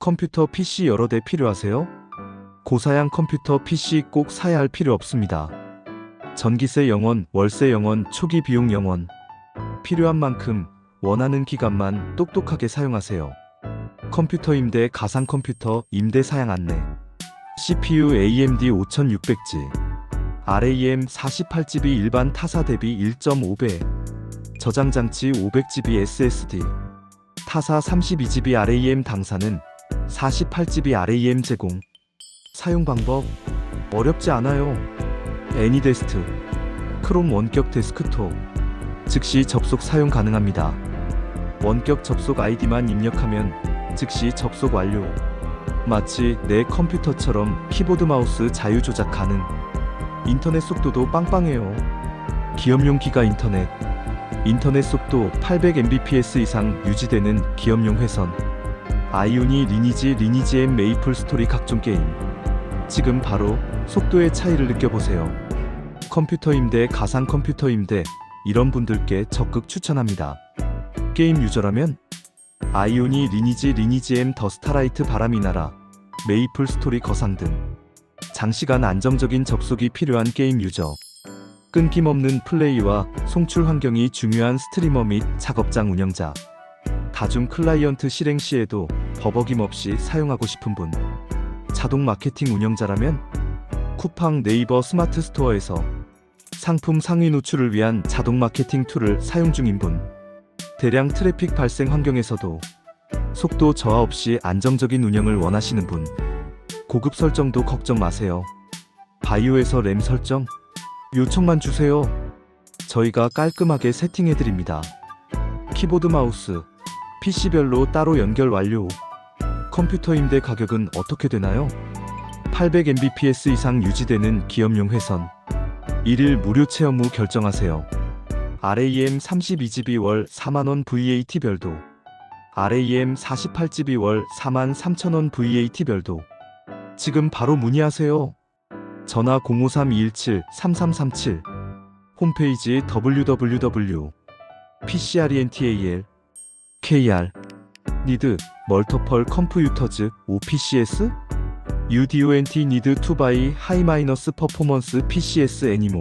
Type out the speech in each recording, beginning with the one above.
컴퓨터 PC 여러 대 필요하세요? 고사양 컴퓨터 PC 꼭 사야 할 필요 없습니다. 전기세 영원, 월세 영원, 초기 비용 영원. 필요한 만큼 원하는 기간만 똑똑하게 사용하세요. 컴퓨터 임대 가상 컴퓨터 임대 사양 안내. CPU AMD 5600G. RAM 48GB 일반 타사 대비 1.5배. 저장 장치 500GB SSD. 타사 32GB RAM 당사는 48GB RAM 제공. 사용 방법 어렵지 않아요. 애니데스트 크롬 원격 데스크톱 즉시 접속 사용 가능합니다. 원격 접속 아이디만 입력하면 즉시 접속 완료. 마치 내 컴퓨터처럼 키보드 마우스 자유 조작 가능. 인터넷 속도도 빵빵해요. 기업용 기가 인터넷. 인터넷 속도 800mbps 이상 유지되는 기업용 회선. 아이오니 리니지 리니지 M 메이플 스토리 각종 게임. 지금 바로 속도의 차이를 느껴보세요. 컴퓨터 임대, 가상 컴퓨터 임대, 이런 분들께 적극 추천합니다. 게임 유저라면 아이오니 리니지 리니지 M 더 스타라이트 바람이 날아, 메이플 스토리 거상 등 장시간 안정적인 접속이 필요한 게임 유저. 끊김없는 플레이와 송출 환경이 중요한 스트리머 및 작업장 운영자. 다중 클라이언트 실행 시에도 버벅임 없이 사용하고 싶은 분. 자동 마케팅 운영자라면 쿠팡 네이버 스마트 스토어에서 상품 상위 노출을 위한 자동 마케팅 툴을 사용 중인 분. 대량 트래픽 발생 환경에서도 속도 저하 없이 안정적인 운영을 원하시는 분. 고급 설정도 걱정 마세요. 바이오에서 램 설정 요청만 주세요. 저희가 깔끔하게 세팅해 드립니다. 키보드 마우스 PC별로 따로 연결 완료. 컴퓨터 임대 가격은 어떻게 되나요? 800mbps 이상 유지되는 기업용 회선. 1일 무료 체험 후 결정하세요. RAM 32GB 월 4만원 VAT 별도. RAM 48GB 월 4만 3천원 VAT 별도. 지금 바로 문의하세요. 전화 053-217-3337. 홈페이지 www. KR. 니드. 멀터펄 컴퓨터즈 OPCS? UDONT need to buy high minus performance PCS 애니모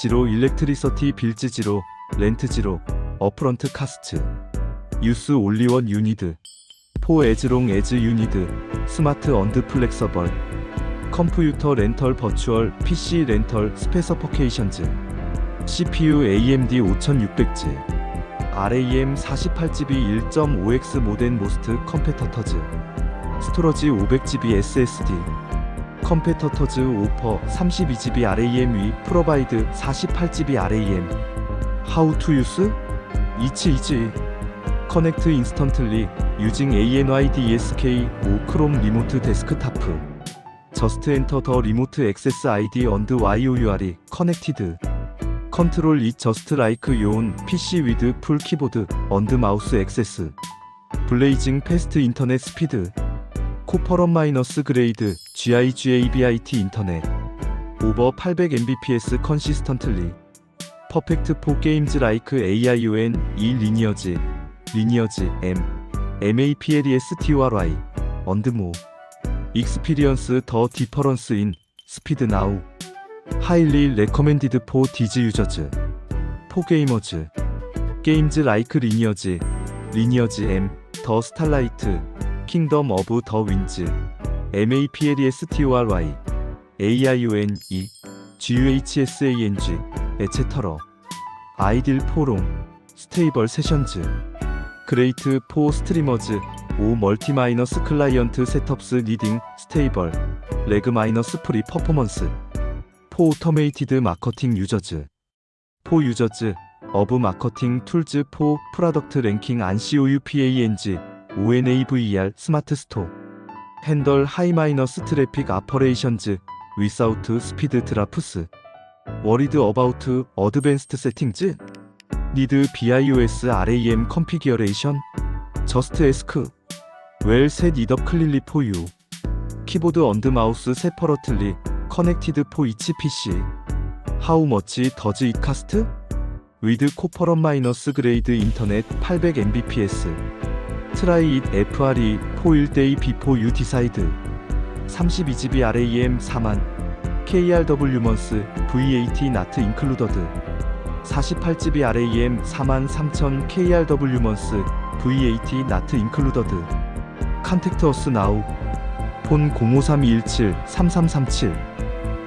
지로 일렉트리서티 빌즈 지로 렌트 지로 어프런트 카스트 유스 올리원 유니드 포 에즈롱 에즈 유니드 스마트 언드 플렉서벌 컴퓨터 렌털 버추얼 PC 렌털 스페서퍼케이션즈 CPU AMD 5600G RAM 48GB 1.5X 모덴 모스트 컴페터터즈 스토러지 500GB SSD 컴페터터즈 오퍼 32GB RAM 위 프로바이드 48GB RAM 하우 투 유스? 이치 이지 커넥트 인스턴틀리 유징 ANYDESK 5 크롬 리모트 데스크타프. 저스트 엔터 더 리모트 액세스 아이디 언드 YOUR이 커넥티드 컨트롤 이 저스트 라이크 요온 PC 위드 풀 키보드 언드 마우스 액세스 블레이징 패스트 인터넷 스피드 코퍼럼 마이너스 그레이드 GIGABIT 인터넷 오버 800mbps 컨시스턴틀리 퍼펙트 포 게임즈 라이크 AION E 리니어지 리니어지 M MAPLESTORY 언드모 익스피리언스 더 디퍼런스 인 스피드 나우 하일리 레커멘디드 포 디즈 유저즈 포 게이머즈 게임즈 라이크 리니어지 리니어지 M 더 스탈라이트 킹덤 오브 더 윈즈 MAPLESTORY AIONE GUHSANG 에체터러 아이딜 포롱 스테이벌 세션즈 그레이트 포 스트리머즈 오 멀티 마이너스 클라이언트 셋업스 리딩 스테이벌 레그 마이너스 프리 퍼포먼스 포 오토메이티드 마커팅 유저즈. 포 유저즈 어브 마커팅 툴즈 포 프로덕트 랭킹 안 COUPANG ONAVER 스마트 스토어. 핸들 하이 마이너스 트래픽 아퍼레이션즈 위사우트 스피드 드라프스. 워리드 어바우트 어드밴스트 세팅즈. 니드 BIOS RAM 컨피규레이션. 저스트 에스크. 웰셋 이더 클릴리 포유. 키보드 언드 마우스 세퍼러틀리 커넥티드 포 이치 PC 하우 머치 더즈 이 카스트 위드 코퍼럼 마이너스 그레이드 인터넷 800mbps 트라이 잇 FRE 4일데이 비포 유 디사이드 32GB RAM 4만 KRW 먼스 VAT 나트 인클루더드 48GB RAM 4만 3000 KRW 먼스 VAT 나트 인클루더드 컨택트 어스 나우 폰 053-217-3337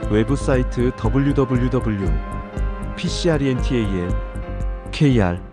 외부 사이트 www PCRENTAL KR